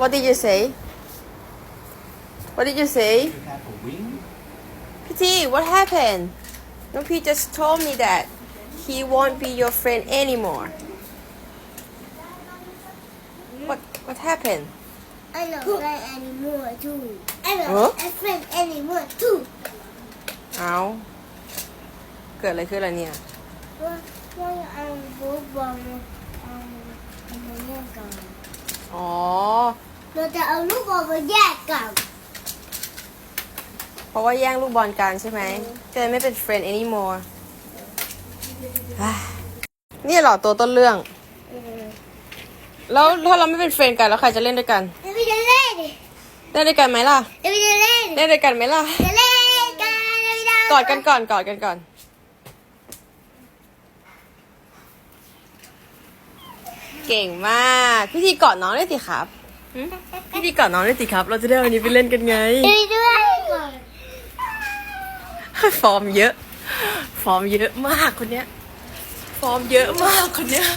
What did you say What did you say You have a wing? Pity What happened No P just told me that he won't be your friend anymore What What happened I don't like anymore too. I don't Huh? like friend anymore too. เอาเกิดอะไรขึ้นล่ะเนี่ย ว่าว่าเอาบุ๊บบอลเอา เอามาแยกกันอ๋อเราจะเอาลูกบอลมาแยกกัน เพราะว่าแย่งลูกบอลกันใช่ไหมจะได้ไม่เป็น friend anymore อะนี่เหรอตัวต้นเรื่องเออแล้วถ้าเราไม่เป็น friend กันแล้วใครจะเล่นด้วยกัน เดี๋ยวไปจะเล่นดิเล่นด้วยกันไหมล่ะ เดี๋ยวไปจะเล่นเล่นด้วยกันไหมล่ะ จะเล่นกันเดี๋ยวไปจะกอดกันก่อนกอดกันก่อน เก่งมาก พี่ทีกอดน้องได้สิครับหึ พี่ทีกอดน้องได้สิครับ เราจะได้เอาวันนี้ไปเล่นกันไงเดี๋ยวไปด้วยก่อนฟอร์มเยอะ ฟอร์มเยอะมากคนเนี้ย ฟอร์มเยอะมากคนเนี้ย